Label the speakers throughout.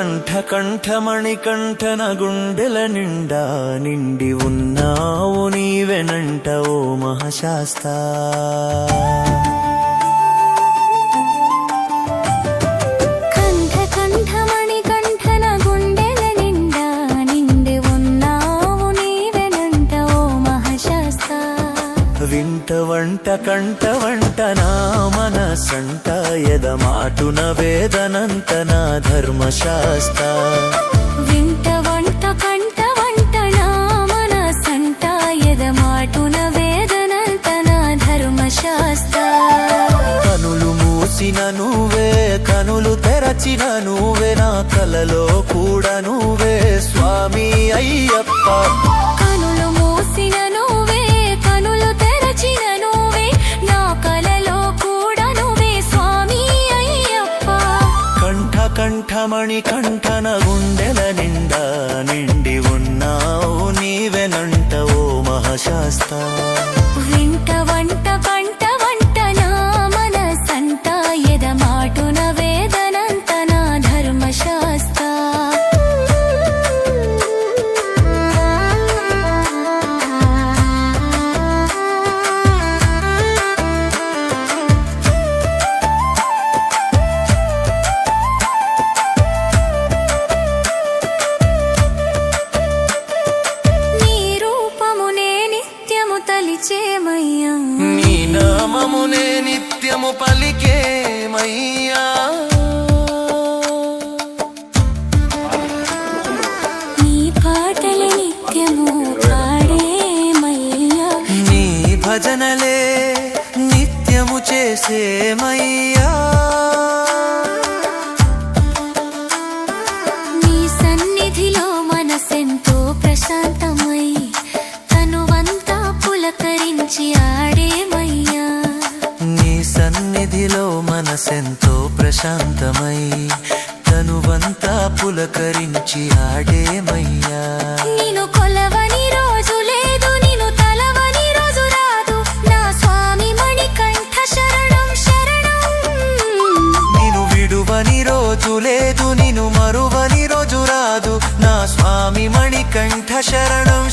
Speaker 1: కంఠ కంఠమణి కంఠన గుండెల నిండా నిండి ఉన్నావు నీవెనంట ఓ మహాశాస్తా. వింట వంట కంట వంట నా మనసంట. ఎదమాటున వేదనంత నా ధర్మశాస్త్ర.
Speaker 2: వింట వంట కంట వంట నా మనసంట. ఎదమాటున వేదనంత నా ధర్మశాస్త
Speaker 1: కనులు మూసిన నువ్వే కనులు తెరచిన నువ్వే నా కలలో కూడా నువ్వే స్వామి అయ్యప్ప. కంఠమణి కంఠన గుండెల నిండా నిండి ఉన్నావు నామమునే నిత్యము పలికేమయ్యా
Speaker 2: నీ పాటలు నిత్యము పాడేమయ్యా
Speaker 1: నీ భజనలే నిత్యము చేసేమయ్యా
Speaker 2: సన్నిధిలో మనసెంతో ప్రశాంతమై తనువంతా పులకరించి ఆడేమయ్యా. నిన్ను కొలవని రోజు లేదు నిన్ను తలవని రోజు రాదు. నా స్వామి మణికంఠ శరణం శరణం.
Speaker 1: నిను విడువని రోజు లేదు నిను మరువని రోజు రాదు. నా స్వామి మణికంఠ శరణం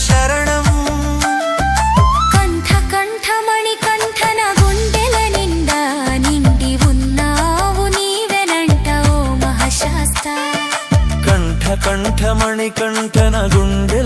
Speaker 1: కంఠమణి కంఠన గుండె